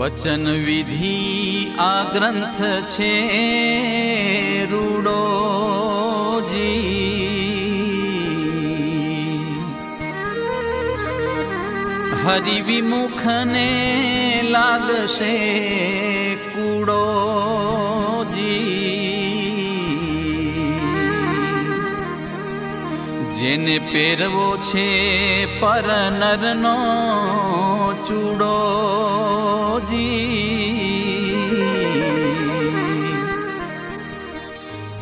વચન વિધિ આ ગ્રંથ છે રૂડોજી. હરિવિમુખને લાગશે જેને પહેરવો છે પર નરનો ચૂડોજી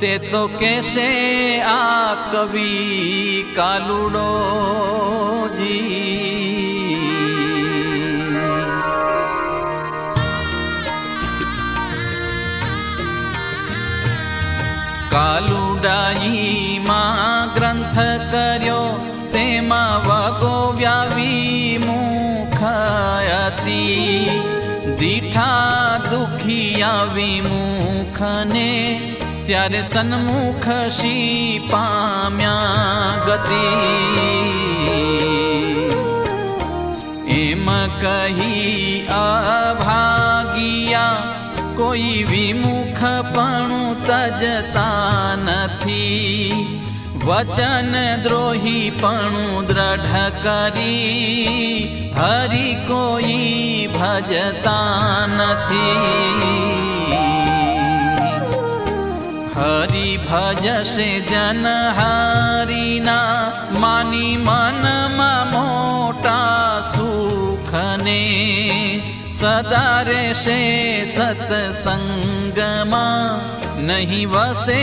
તે તો કેશે આ કવિ કાલુડોજી કાલુડાઈમાં ગ્રંથ કર્યો, તેમાં વગો વ્યાવી મુખયતી. દીઠા દુખિયા વિમુખને ત્યારે સન્મુખ શી પામ્યા ગતિ. એમ કહી અભાગિયા, કોઈ વિમુખપણું તજતા નથી. વચન દ્રોહીપણું દ્રઢ કરી, હરિ કોઈ ભજતા નથી. હરિ ભજશે જન હરીના માની મનમાં મોટા સુખને. સદા રહેશે સત્સંગમાં, નહીં વસે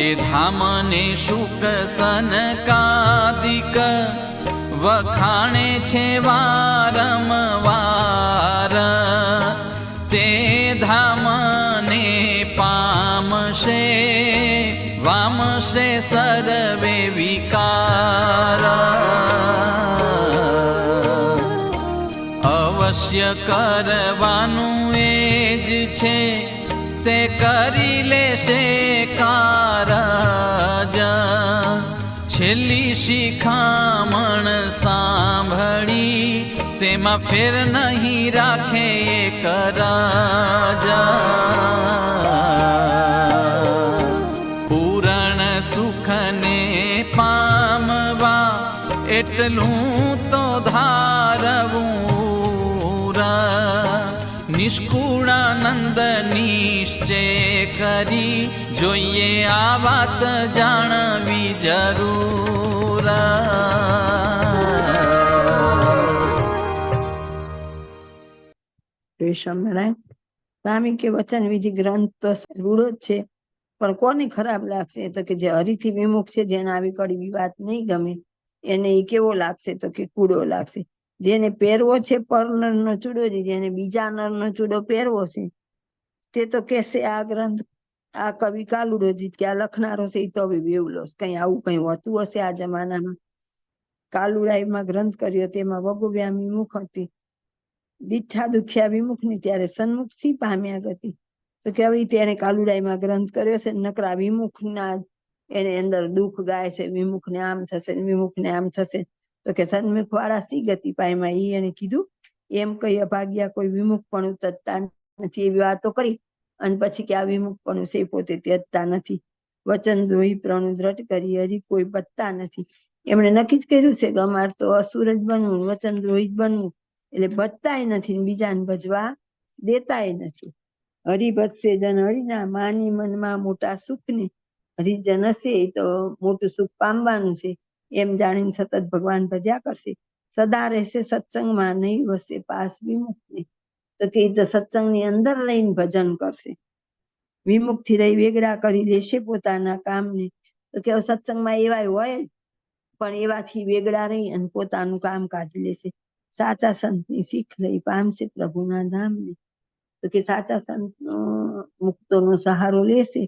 જે ધામને શુક સનકાદિક વખાણે છે વારંવાર. તે ધામને પામશે, વામશે સર્વે વિકાર. અવશ્ય કરવાનું એ જ છે, તે કરી લેશે. તેમાં ફેર નહીં રાખે એ કરાજ પૂરણ સુખને પામવા એટલું તો ધારવું નિષ્કુળાનંદ નિશ્ચય કરી જોઈએ આ વાત જાણવી જરૂર સ્વામિનારાયણ સ્વામી કે વચન વિધિ ગ્રંથ તો રૂડો જ છે, પણ કોને ખરાબ લાગશે? તો કે જે હરિથી વિમુખ છે, જેને આવી કડી વાત નહીં ગમે, એને એ કેવો લાગશે? તો કે કૂડો લાગશે. જેને પહેરવો છે, પર નરનો ચૂડો છે, જેને બીજા નરનો ચૂડો પહેરવો છે, તે તો કેસે આ ગ્રંથ, આ કવિ કાલુડોજી કે આ લખનારો છે એ તો હવે બેવલો કઈ આવું કઈ હોતું હશે આ જમાનામાં? કાલુડાઈમાં ગ્રંથ કર્યો, તેમાં વગોવ્યા વિમુખ હતી. દીઠા દુખ્યા વિમુખની ત્યારે સન્મુખ સી પામ્યા ગતિ તો કે હવે તેને કાલુડાઈમાં ગ્રંથ કર્યો છે, નકરા વિમુખ ના એને અંદર દુઃખ ગાય છે વિમુખ ને આમ થશે ને વિમુખ ને આમ થશે. તો કે સન્મુખ વાળા સી ગતિ પામ્યા? એ એને કીધું, એમ કહી અભાગ્યા કોઈ વિમુખ પણ તજતા નથી, એવી વાતો કરી. અને પછી કે આ વિમુખ પણ છે પોતે ત્યજતા નથી. વચન જોઈ પ્રણુ દ્રઢ કરી હરી કોઈ બચતા નથી. એમણે નક્કી જ કર્યું છે કે અમાર તો અસુર જ બનવું, વચન દ્રોહી જ બનવું. એટલે ભજતાય નથી બીજાને ભજવા દેતાય નથી. હરિ ભજશે જન હરિના માની મનમાં મોટા સુખ ને હરિજન હશે તો મોટું સુખ પામવાનું છે. એમ જાણીને સતત ભગવાન ભજ્યા કરશે. સદા રહેશે સત્સંગમાં, નહીં વસે પાસ વિમુખ ને તો કે સત્સંગની અંદર રહીને ભજન કરશે. વિમુખથી રહી વેગડા કરી દેશે પોતાના કામને. તો કે સત્સંગમાં એવા હોય, પણ એવાથી વેગડા રહી અને પોતાનું કામ કાઢી લેશે. સાચા સંતની શીખ લઈ પામશે પ્રભુના ધામને તો કે સાચા સંત મુક્તોનો સહારો લેશે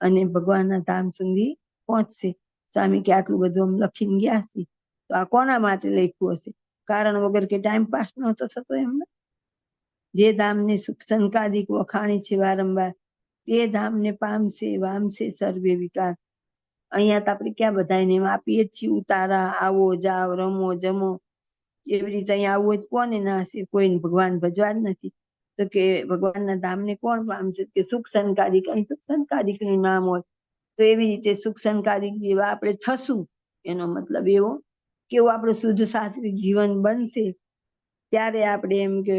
અને ભગવાનના ધામ સુધી પહોંચશે. સ્વામી કે આટલું બધું આમ લખીને ગયા છે. તો આ કોના માટે લખ્યું હશે? કારણ વગર કે ટાઈમ પાસ નહોતો થતો એમને? જે ધામને સુખ સંકાદિક વખાણી છે વારંવાર, તે ધામને પામશે, વામશે સર્વે વિકાર. અહીંયા તો આપણે ક્યાં બધાને એમ આપીએ જ છીએ, ઉતારા, આવો જાવ રમો, જમો. એવી રીતે અહીંયા આવવું હોય કોને ના કોઈને ભગવાન ભજવા જ નથી. તો કે ભગવાનના ધામને કોણ પામશે કે સુખ સંકારિક અહીં સુખ સંકારિકનું નામ હોય. તો એવી રીતે સુખ સંકારિક જેવા આપણે થશું. એનો મતલબ એવો કેવું આપણું શુદ્ધ સાત્વિક જીવન બનશે. ત્યારે આપણે એમ કે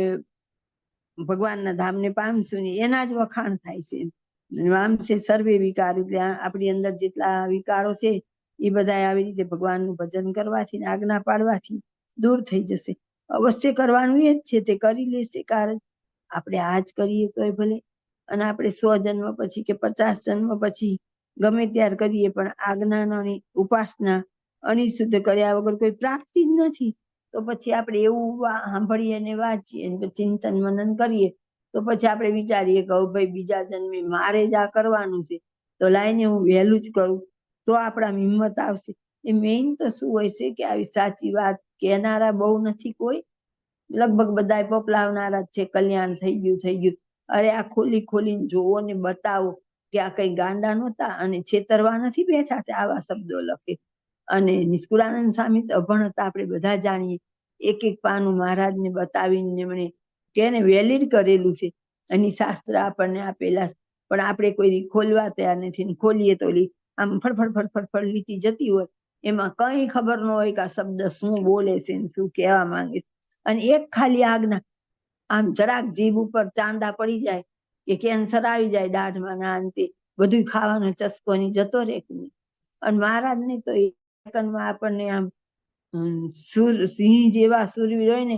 ભગવાનના ધામને પામશું ને એના જ વખાણ થાય છે. પામશે સર્વે વિકાર એટલે આપણી અંદર જેટલા વિકારો છે, એ બધા આવી રીતે ભગવાનનું ભજન કરવાથી આજ્ઞા પાડવાથી દૂર થઈ જશે. અવશ્ય કરવાનું એ જ છે, તે કરી લેશે કારણ આપણે આજ કરીએ તો ભલે. અને આપણે સો જન્મ પછી કે પચાસ જન્મ પછી ગમે ત્યાર કરીએ, પણ આજ્ઞાની ઉપાસના અનિશુદ્ધ કર્યા વગર કોઈ પ્રાપ્તિ જ નથી. તો પછી આપણે એવું સાંભળીએ ને વાંચીએ ચિંતન મનન કરીએ. તો પછી આપણે વિચારીએ કે ભાઈ, બીજા જન્મે મારે જ આ કરવાનું છે. તો લાઈને હું વહેલું જ કરું. તો આપણા હિંમત આવશે. એ મેઇન તો શું હોય છે કે આવી સાચી વાત કહેનારા બહુ નથી કોઈ. લગભગ બધા પપલાવનારા જ છે, કલ્યાણ થઈ ગયું થઈ ગયું. અરે આ ખોલી ખોલીને જોવો ને બતાવો કે આ કઈ ગાંડા નહોતા અને છેતરવા નથી બેઠા તે આવા શબ્દો લખે. અને નિષ્કુળાનંદ સ્વામી તો અભણ હતા આપણે બધા જાણીએ. એક એક પાનું મહારાજને બતાવીને એમણે કેને વેલિડ કરેલું છે. એની શાસ્ત્ર આપણને આપેલા. પણ આપણે કોઈ ખોલવા તૈયાર નથી ખોલીએ તો આમ ફડફડ ફડફડ ફડ લીટી જતી હોય. એમાં કઈ ખબર ન હોય કે આ શબ્દ શું બોલે છે શું કહેવા માંગે છે. અને એક ખાલી આજ્ઞા, આમ જરાક જીભ ઉપર ચાંદા પડી જાય કે કેન્સર આવી જાય દાઢમાં ના અંતે બધું ખાવાનો ચસ્કો ની જતો રહે અને મહારાજ ને તો એકનમાં આપણને આમ સુર, સિંહ જેવા સુરવીર હોય ને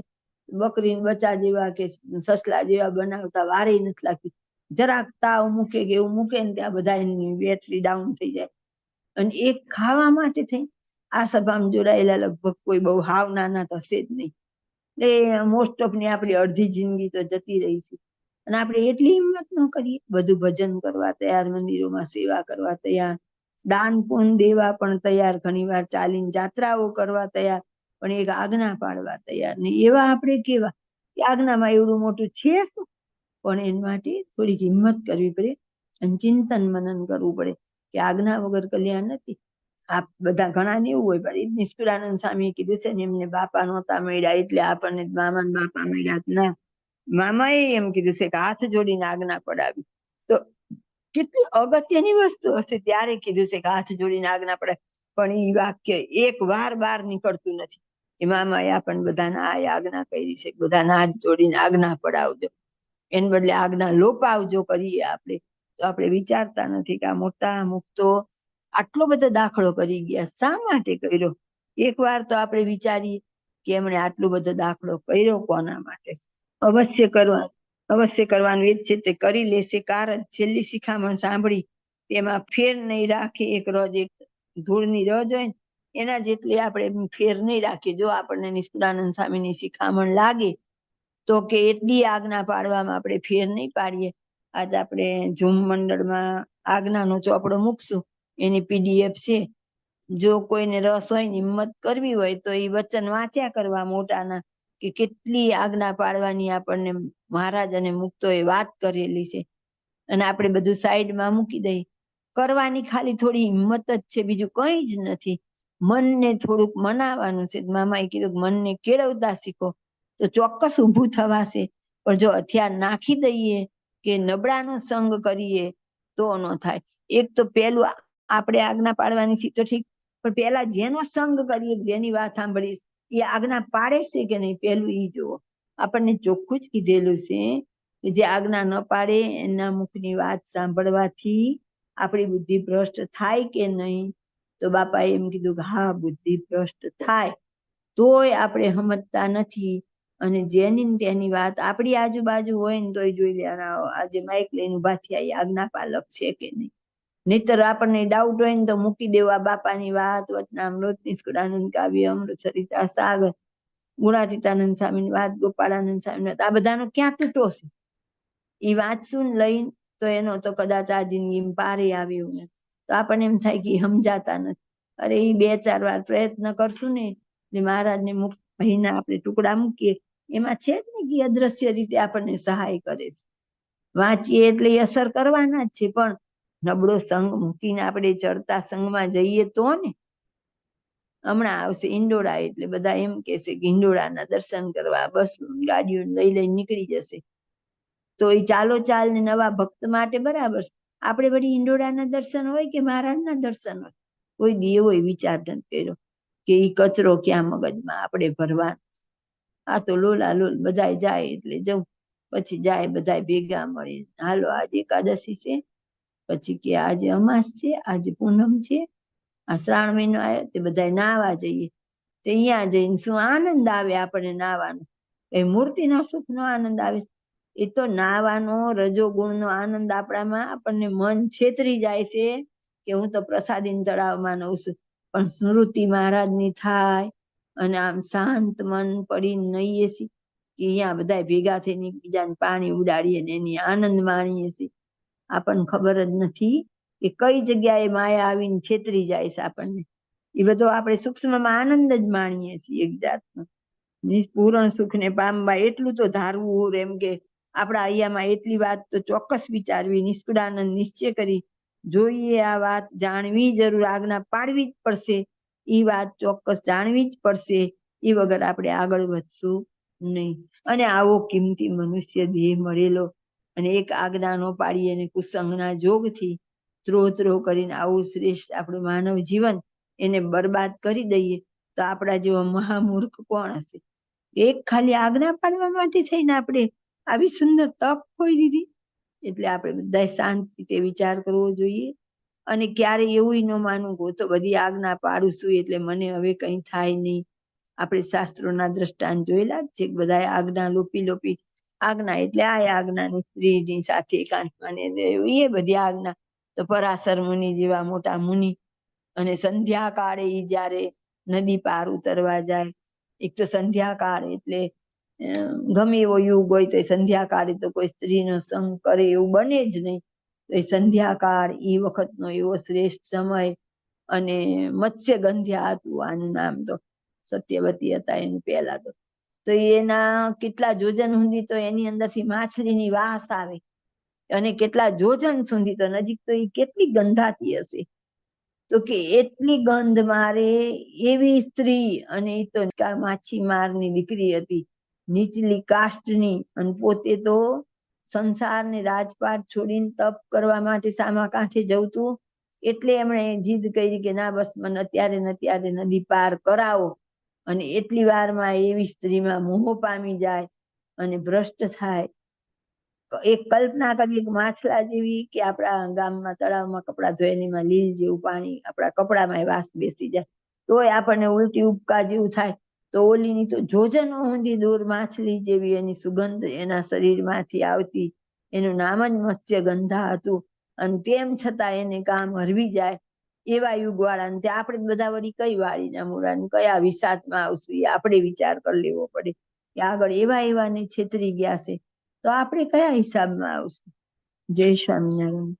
બકરી બચ્ચા જેવા કે સસલા જેવા બનાવતા વારે નથી લાગતી. જરાક તાવ મૂકે કે એવું મૂકે ને ત્યાં બધા બેટરી ડાઉન થઈ જાય. અને એક ખાવા માટે થઈ આ સભામાં જોડાયેલા લગભગ કોઈ બહુ હાવ નાના તો હશે જ નહીં. એ મોસ્ટ ઓફની આપણી અડધી જિંદગી તો જતી રહી છે. અને આપણે એટલી હિંમત ન કરીએ. બધું ભજન કરવા તૈયાર, મંદિરોમાં સેવા કરવા તૈયાર, દાન પૂન દેવા પણ તૈયાર ઘણી વાર ચાલીને જાત્રાઓ કરવા તૈયાર, પણ એક આજ્ઞા પાડવા તૈયાર. ને એવા આપણે કેવા? કે આજ્ઞામાં એવડું મોટું છે શું? પણ એના માટે થોડીક હિંમત કરવી પડે અને ચિંતન મનન કરવું પડે કે આજ્ઞા વગર કલ્યાણ નથી. બધા ઘણા ને એવું હોય, પણ નિષ્કુળાનંદ સ્વામીએ કીધું છે ને, એમને બાપા નહોતા મળ્યા, એટલે આપણને મામા બાપા મળ્યા ના. મામાએ એમ કીધું છે કે હાથ જોડીને આજ્ઞા પડાવી. તો કેટલી અગત્યની વસ્તુ હશે, ત્યારે કીધું છે કે હાથ જોડીને આજ્ઞા પડાવી. પણ એ વાક્ય એક વાર બહાર નીકળતું નથી. એ મામાએ આપણને બધાને આ આજ્ઞા કરી છે, બધાને હાથ જોડીને આજ્ઞા પડાવજો. એને બદલે આજ્ઞા લોપાવજો, કરીએ આપણે. તો આપણે વિચારતા નથી કે આ મોટા મુક્તો આટલો બધો દાખલો કરી ગયા. શા માટે કર્યો? એક વાર તો આપણે વિચારીએ કે એમણે આટલો બધો દાખલો કર્યો કોના માટે? અવશ્ય કરવા, અવશ્ય કરવાનું એ જ છે તે કરી લેશે. કારણ છેલ્લી શિખામણ સાંભળી તેમાં ફેર નહીં રાખે. એક રોજ એક ધૂળની રજ હોય એના જેટલી આપણે ફેર નહીં રાખીએ જો આપણને નિષ્કુળાનંદ સ્વામીની શિખામણ લાગે, તો કે એટલી આજ્ઞા પાડવામાં આપણે ફેર નહીં પાડીએ. આજ આપણે ઝૂમ મંડળમાં આજ્ઞાનો ચોપડો મૂકશું. એની પીડીએફ છે. જો કોઈને રસ હોય ને હિંમત કરવી હોય તો એ વચન વાંચ્યા કરવા મોટાના કે કેટલી આજ્ઞા પાડવાની આપણને મહારાજ અને મુક્તો એ વાત કરેલી છે. અને આપણે બધું સાઈડમાં મૂકી દઈએ. કરવાની ખાલી થોડી હિંમત જ છે, બીજું કઈ જ નથી. મનને થોડુંક મનાવાનું છે. મામાએ કીધું કે મનને કેળવતા શીખો. તો ચોક્કસ ઊભું થવાશે. પણ જો હથિયાર નાખી દઈએ કે નબળાનો સંગ કરીએ તો ન થાય. એક તો પેલું આપણે આજ્ઞા પાડવાની છે. તો ઠીક. પણ પેલા જેનો સંગ કરીએ, જેની વાત સાંભળીશ, એ આજ્ઞા પાડે છે કે નહીં પેલું એ જુઓ. આપણને ચોખ્ખું જ કીધેલું છે કે જે આજ્ઞા ન પાડે, એના મુખની વાત સાંભળવાથી આપણી બુદ્ધિ ભ્રષ્ટ થાય કે નહીં? તો બાપાએ એમ કીધું કે, હા, બુદ્ધિ ભ્રષ્ટ થાય. તોય આપણે સમજતા નથી. અને જેની તેની વાત આપણી આજુબાજુ હોય ને તોય જોઈ લેવાના આજે માઇક લઈને ઊભા થયા. એ આજ્ઞા પાલક છે કે નહીં? નહીતર આપણને ડાઉટ હોય ને તો મૂકી દેવા બાપાની વાત વચનામૃત નિષ્કુળાનંદ કાવ્ય, અમૃત સરિતા, સાગર, ગુણાતીતાનંદ સ્વામીની વાત, ગોપાળાનંદ સ્વામીની વાત, આ બધાનો ક્યાં તૂટો છે? એ વાંચશું લઈને તો એનો તો કદાચ આ જિંદગીમાં પારે આવે એવું નથી. તો આપણને એમ થાય કે સમજાતા નથી. અરે એ બે ચાર વાર પ્રયત્ન કરશું ને એટલે મહારાજને ભાઈના આપણે ટુકડા મૂકીએ, એમાં છે જ ને કે અદ્રશ્ય રીતે આપણને સહાય કરે છે. વાંચીએ એટલે અસર કરવાના જ છે, પણ નબળો સંગ મૂકીને આપણે ચડતા સંગમાં જઈએ તો ને? હમણાં આવશે ઇન્ડોળા એટલે બધા એમ કહેશે કે ઈંડોળાના દર્શન કરવા. બસ ગાડીઓ લઈ લઈ નીકળી જશે. તો એ ચાલો ચાલ ને નવા ભક્ત માટે બરાબર. આપણે વળી ઈંડોળાના દર્શન હોય કે મહારાજના દર્શન હોય? કોઈ દી એવો વિચાર કર્યો કે ઈ કચરો ક્યાં મગજમાં આપણે ભરવાનો આ તો લોલા લોલ બધા જાય એટલે જવું. પછી જાય બધા ભેગા મળી હાલો આજે એકાદશી છે. પછી કે આજે અમાસ છે, આજે પૂનમ છે, આ શ્રાવણ મહિનો આવ્યો તે બધા નાવા જઈએ. તે અહીંયા જઈને શું આનંદ આવે આપણને નાવાનો એ મૂર્તિના સુખનો આનંદ આવે? એ તો નાવાનો રજોગુણનો આનંદ આપણામાં આપણને મન છેતરી જાય છે કે હું તો પ્રસાદીન તળાવમાં નવું છું. પણ સ્મૃતિ મહારાજની થાય અને આમ શાંત મન પડીને નહીએ છીએ કે અહીંયા બધા ભેગા થઈને એકબીજાને પાણી ઉડાડીએ ને એની આનંદ માણીએ છીએ. આપણને ખબર જ નથી કે કઈ જગ્યાએ માયા આવીને છેતરી જાય છે આપણને. એ બધો આપણે સૂક્ષ્મમાં આનંદ જ માણીએ છીએ એક જાતનો. નિષ્પૂરણ સુખને પામવા એટલું તો ધારવું એમ કે આપણા અહીંયામાં એટલી વાત તો ચોક્કસ વિચારવી, નિષ્કુળાનંદ નિશ્ચય કરી જોઈએ આ વાત જાણવી જરૂર, આજ્ઞા પાડવી જ પડશે. એ વાત ચોક્કસ જાણવી જ પડશે. એ વગર આપણે આગળ વધશું નહીં. અને આવો કિંમતી મનુષ્ય દેહ મળેલો અને એક આજ્ઞા નો પાડી અને કુસંગના જોગથી ત્રોહ ત્રોહ કરીને આવું શ્રેષ્ઠ આપણું માનવ જીવન એને બરબાદ કરી દઈએ, તો આપણા જેવો મહામૂર્ખ કોણ હશે? એક ખાલી આજ્ઞા પાડવા માટે થઈને આપણે આવી સુંદર તક ખોઈ દીધી? એટલે આપણે બધાય શાંતિથી વિચાર કરવો જોઈએ. અને ક્યારે એવું ન માનવું હું તો બધી આજ્ઞા પાડું છું એટલે મને હવે કંઈ થાય નહીં. આપણે શાસ્ત્રોના દ્રષ્ટાંત જોયેલા છે બધા આજ્ઞા લોપી લોપી આજ્ઞા એટલે આ આજ્ઞાની સ્ત્રીની સાથે એકાંતમાં એ બધી આજ્ઞા. તો પરાશર મુનિ જેવા મોટા મુનિ અને સંધ્યા કાળે જયારે જ્યારે નદી પાર ઉતરવા જાય, એક તો સંધ્યા કાળ એટલે ગમે એવો યુગ હોય તો સંધ્યા કાળે તો કોઈ સ્ત્રીનો સંગ કરે એવું બને જ નહીં. તો એ સંધ્યા કાળ એ વખતનો એવો શ્રેષ્ઠ સમય અને મત્સ્ય ગંધ્યા હતું આનું નામ તો સત્યવતી હતા એનું પહેલા તો. તો એના કેટલા જોજન સુધી તો એની અંદરથી માછલીની વાસ આવે. અને કેટલા જોજન સુધી તો નજીક તો એ કેટલી ગંધાતી હશે. તો કે એટલી ગંધ મારે એવી સ્ત્રી અને એ તો માછીમારની દીકરી હતી. નીચલી કાસ્ટની અને પોતે તો સંસારને રાજપાટ છોડીને તપ કરવા માટે સામા કાંઠે જવતું. એટલે એમણે જીદ કરી કે ના બસ મને અત્યારે ને અત્યારે નદી પાર કરાવો. અને એટલી વારમાં એવી સ્ત્રીમાં મોહ પામી જાય અને ભ્રષ્ટ થાય. એક કલ્પના કરીએ કે માછલા જેવી કે આપણા ગામમાં, તળાવમાં કપડાં ધોઈને એમાં લીલ જેવું પાણી આપણા કપડામાં વાસ બેસી જાય. તોય આપણને ઉલટી ઉપકા જેવું થાય. તો ઓલીની તો જોજન ઊંધી દૂર માછલી જેવી એની સુગંધ એના શરીરમાંથી આવતી. એનું નામ જ મત્સ્ય ગંધા હતું. અને તેમ છતાં એને કામ હરવી જાય. એવા યુગવાળા ને તે આપણે બધા વળી કઈ વાળીના મૂળા ને કયા વિષાદમાં આવશું એ આપણે વિચાર કરી લેવો પડે કે આગળ એવા એવા ને છેતરી ગયા છે. તો આપણે કયા હિસાબમાં આવશું? જય સ્વામિનારાયણ.